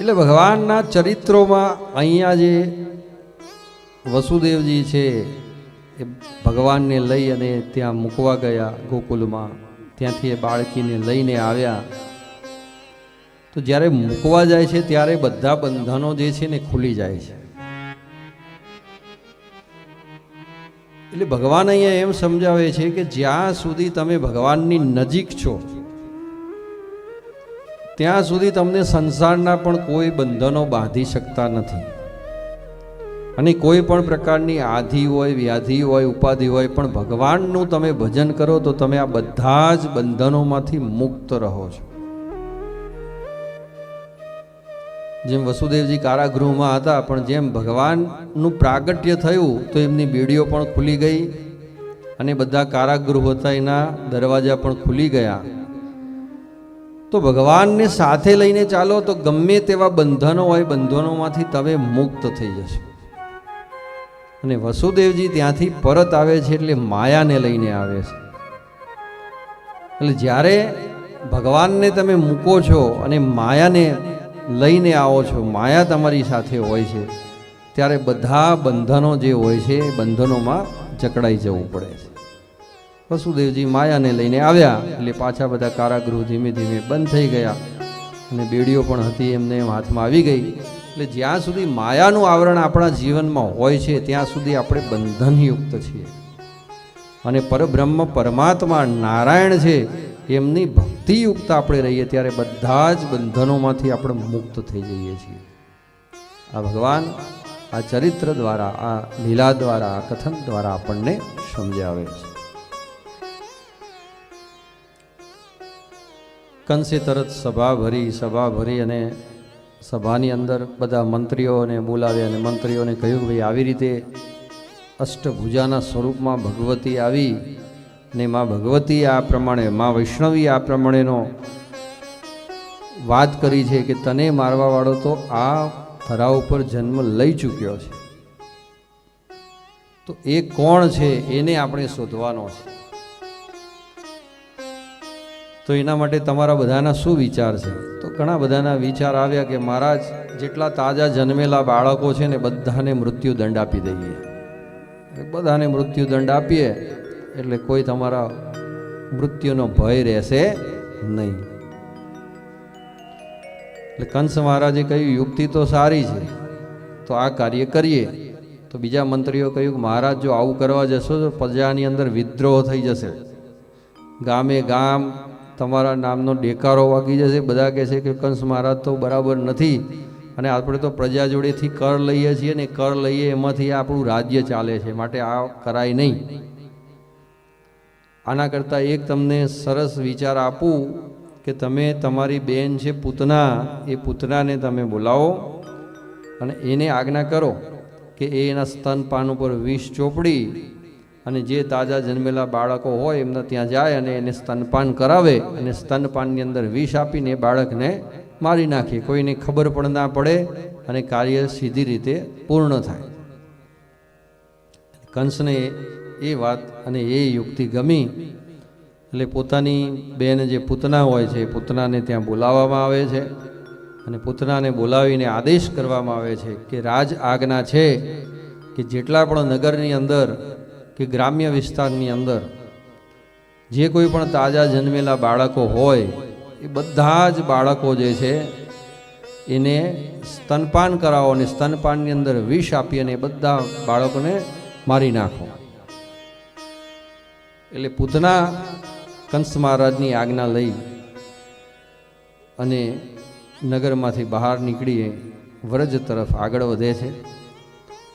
એટલે ભગવાનના ચરિત્રોમાં અહીંયા જે વસુદેવજી છે, એ ભગવાનને લઈ અને ત્યાં મૂકવા ગયા ગોકુલમાં. ત્યાંથી એ બાળકીને લઈને આવ્યા. તો જ્યારે મૂકવા જાય છે, ત્યારે બધા બંધનો જે છે ને ખુલી જાય છે. એટલે ભગવાન અહીંયા એમ સમજાવે છે કે જ્યાં સુધી તમે ભગવાનની નજીક છો ત્યાં સુધી તમને સંસારના પણ કોઈ બંધનો બાંધી શકતા નથી. અને કોઈ પણ પ્રકારની આધિ હોય, વ્યાધિ હોય, ઉપાધિ હોય, પણ ભગવાનનું તમે ભજન કરો તો તમે આ બધા જ બંધનોમાંથી મુક્ત રહો છો. જેમ વસુદેવજી કારાગૃહમાં હતા, પણ જેમ ભગવાનનું પ્રાગટ્ય થયું, તો એમની બેડીઓ પણ ખુલી ગઈ અને બધા કારાગૃહ હતા એના દરવાજા પણ ખુલી ગયા. તો ભગવાનને સાથે લઈને ચાલો તો ગમે તેવા બંધનો હોય બંધનોમાંથી તમે મુક્ત થઈ જશો. અને વસુદેવજી ત્યાંથી પરત આવે છે એટલે માયાને લઈને આવે છે. એટલે જ્યારે ભગવાનને તમે મૂકો છો અને માયાને લઈને આવો છો, માયા તમારી સાથે હોય છે, ત્યારે બધા બંધનો જે હોય છે એ બંધનોમાં જકડાઈ જવું પડે છે. વસુદેવજી માયાને લઈને આવ્યા એટલે પાછા બધા કારાગૃહ ધીમે ધીમે બંધ થઈ ગયા. અને બેડીઓ પણ હતી, એમને એમ હાથમાં આવી ગઈ. એટલે જ્યાં સુધી માયાનું આવરણ આપણા જીવનમાં હોય છે, ત્યાં સુધી આપણે બંધનયુક્ત છીએ. અને પરબ્રહ્મ પરમાત્મા નારાયણ છે, એમની ભક્તિયુક્ત આપણે રહીએ ત્યારે બધા જ બંધનોમાંથી આપણે મુક્ત થઈ જઈએ છીએ. આ ભગવાન આ ચરિત્ર દ્વારા, આ લીલા દ્વારા, આ કથન દ્વારા આપણને સમજાવે છે. કંસે તરત સભા ભરી સભા ભરી અને સભાની અંદર બધા મંત્રીઓને બોલાવ્યા અને મંત્રીઓને કહ્યું કે ભાઈ આવી રીતે અષ્ટભુજાના સ્વરૂપમાં ભગવતી આવી ને મા ભગવતી આ પ્રમાણે, મા વૈષ્ણવી આ પ્રમાણેનો વાત કરી છે કે તને મારવાવાળો તો આ થરા ઉપર જન્મ લઈ ચૂક્યો છે. તો એ કોણ છે? એને આપણે શોધવાનો છે. તો એના માટે તમારા બધાના શું વિચાર છે? તો ઘણા બધાના વિચાર આવ્યા કે મહારાજ, જેટલા તાજા જન્મેલા બાળકો છે ને બધાને મૃત્યુદંડ આપી દઈએ. બધાને મૃત્યુદંડ આપીએ, એટલે કોઈ તમારા મૃત્યુનો ભય રહેશે નહીં. એટલે કંસ મહારાજે કહ્યું, યુક્તિ તો સારી છે. તો આ કાર્ય કરીએ. તો બીજા મંત્રીઓ કહ્યું કે મહારાજ, જો આવું કરવા જશો તો પ્રજાની અંદર વિદ્રોહ થઈ જશે. ગામે ગામ તમારા નામનો ડેકારો વાગી જશે. બધા કહેશે કે કંસ મહારાજ તો બરાબર નથી. અને આપણે તો પ્રજા જોડેથી કર લઈએ છીએ ને કર લઈએ એમાંથી આપણું રાજ્ય ચાલે છે. માટે આ કરાય નહીં. આના કરતાં એક તમને સરસ વિચાર આપું કે તમે તમારી બેન છે પૂતના, એ પૂતનાને તમે બોલાવો અને એને આજ્ઞા કરો કે એના સ્તનપાન ઉપર વિષ ચોપડી અને જે તાજા જન્મેલા બાળકો હોય એમના ત્યાં જાય અને એને સ્તનપાન કરાવે અને સ્તનપાનની અંદર વિષ આપીને બાળકને મારી નાખે. કોઈને ખબર પણ ના પડે અને કાર્ય સીધી રીતે પૂર્ણ થાય. કંસને એ વાત અને એ યુક્તિ ગમી. એટલે પોતાની બેન જે પૂતના હોય છે પૂતનાને ત્યાં બોલાવવામાં આવે છે અને પૂતનાને બોલાવીને આદેશ કરવામાં આવે છે કે રાજ આજ્ઞા છે કે જેટલા પણ નગરની અંદર કે ગ્રામ્ય વિસ્તારની અંદર જે કોઈ પણ તાજા જન્મેલા બાળકો હોય, એ બધા જ બાળકો જે છે, એને સ્તનપાન કરાવો અને સ્તનપાનની અંદર વિષ આપી અને બધા બાળકોને મારી નાખો. એટલે પૂતના કંસ મહારાજની આજ્ઞા લઈ અને નગરમાંથી બહાર નીકળી વ્રજ તરફ આગળ વધે છે.